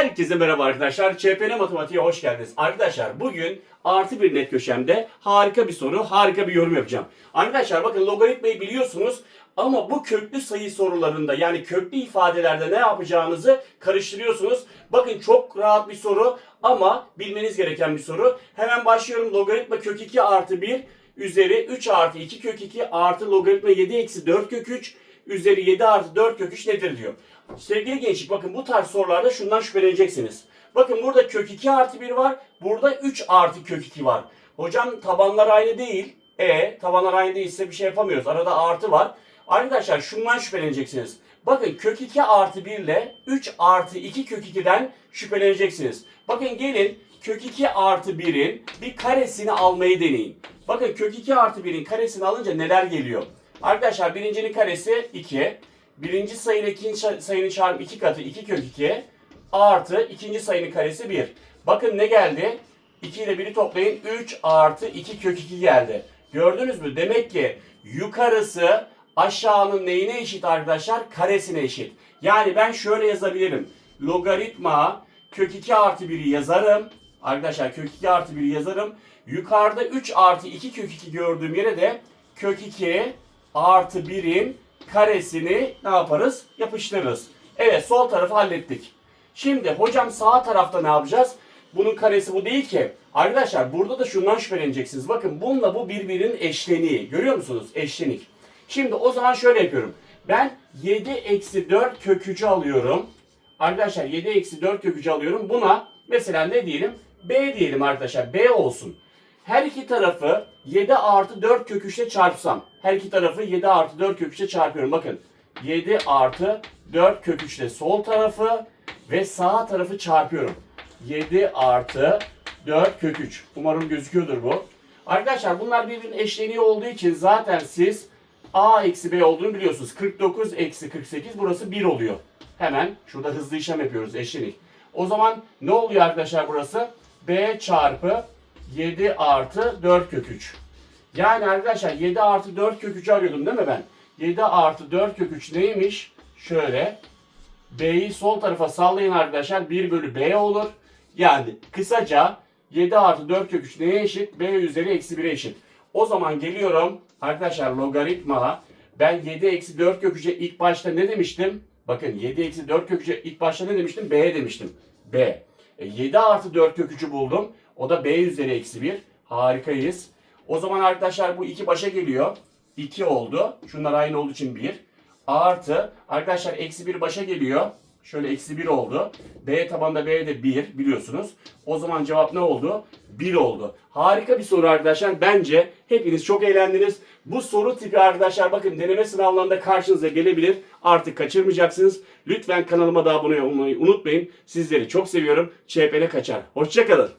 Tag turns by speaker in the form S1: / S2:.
S1: Herkese merhaba arkadaşlar. ÇPN Matematiğe hoş geldiniz. Arkadaşlar bugün artı bir net köşemde harika bir soru, harika bir yorum yapacağım. Arkadaşlar bakın logaritmayı biliyorsunuz ama bu köklü sayı sorularında yani köklü ifadelerde ne yapacağınızı karıştırıyorsunuz. Bakın çok rahat bir soru ama bilmeniz gereken bir soru. Hemen başlıyorum. Logaritma kök 2 artı 1 üzeri 3 artı 2 kök 2 artı logaritma 7 eksi 4 kök 3 üzeri 7 artı 4 kök 3 nedir diyor. Sevgili gençlik bakın bu tarz sorularda şundan şüpheleneceksiniz. Bakın burada kök 2 artı 1 var. Burada 3 artı kök 2 var. Hocam tabanlar aynı değil. E tabanlar aynı değilse bir şey yapamıyoruz. Arada artı var. Arkadaşlar şundan şüpheleneceksiniz. Bakın kök 2 artı 1 ile 3 artı 2 kök 2'den şüpheleneceksiniz. Bakın gelin kök 2 artı 1'in bir karesini almayı deneyin. Bakın kök 2 artı 1'in karesini alınca neler geliyor? Arkadaşlar birincinin karesi 2. Birinci sayı ile ikinci sayının çarpımı 2 katı 2 kök 2 artı ikinci sayının karesi 1. Bakın ne geldi? 2 ile 1'i toplayın 3 artı 2 kök 2 geldi. Gördünüz mü? Demek ki yukarısı aşağının neyine eşit arkadaşlar? Karesine eşit. Yani ben şöyle yazabilirim. Logaritma kök 2 artı 1'i yazarım. Arkadaşlar kök 2 artı 1'i yazarım. Yukarıda 3 artı 2 kök 2 gördüğüm yere de kök 2 artı 1'in karesini ne yaparız? Yapıştırırız. Evet sol tarafı hallettik. Şimdi hocam sağ tarafta ne yapacağız? Bunun karesi bu değil ki. Arkadaşlar burada da şundan şüpheleneceksiniz. Bakın bununla bu birbirinin eşleniği. Görüyor musunuz? Eşlenik. Şimdi o zaman şöyle yapıyorum. Ben 7 eksi 4 kök 3'ü alıyorum. Arkadaşlar 7 eksi 4 kök 3'ü alıyorum. Buna mesela ne diyelim? B diyelim arkadaşlar. B olsun. Her iki tarafı 7 artı 4 kök 3 ile çarpsam. Her iki tarafı 7 artı 4 kök 3 ile çarpıyorum. Bakın 7 artı 4 kök 3 ile sol tarafı ve sağ tarafı çarpıyorum. 7 artı 4 kök 3. Umarım gözüküyordur bu. Arkadaşlar bunlar birbirinin eşleniği olduğu için zaten siz A eksi B olduğunu biliyorsunuz. 49 eksi 48 burası 1 oluyor. Hemen şurada hızlı işlem yapıyoruz eşlenik. O zaman ne oluyor arkadaşlar burası? B çarpı 7 artı 4 kök 3. Yani arkadaşlar 7 artı 4 kök 3'ü arıyordum değil mi ben? 7 artı 4 kök 3 neymiş? Şöyle. B'yi sol tarafa sallayın arkadaşlar. 1 bölü B olur. Yani kısaca 7 artı 4 kök 3 neye eşit? B üzeri eksi 1'e eşit. O zaman geliyorum arkadaşlar logaritma. Ben 7 eksi 4 kök 3'e ilk başta ne demiştim? Bakın 7 eksi 4 kök 3'e ilk başta ne demiştim? B demiştim. B. E, 7 artı 4 kök 3'ü buldum. O da B üzeri eksi 1. Harikayız. O zaman arkadaşlar bu 2 başa geliyor. 2 oldu. Şunlar aynı olduğu için 1. Artı arkadaşlar eksi 1 başa geliyor. Şöyle eksi 1 oldu. B tabanda B de 1 biliyorsunuz. O zaman cevap ne oldu? 1 oldu. Harika bir soru arkadaşlar. Bence hepiniz çok eğlendiniz. Bu soru tipi arkadaşlar bakın deneme sınavlarında karşınıza gelebilir. Artık kaçırmayacaksınız. Lütfen kanalıma da abone olmayı unutmayın. Sizleri çok seviyorum. ÇP'ne kaçar. Hoşçakalın.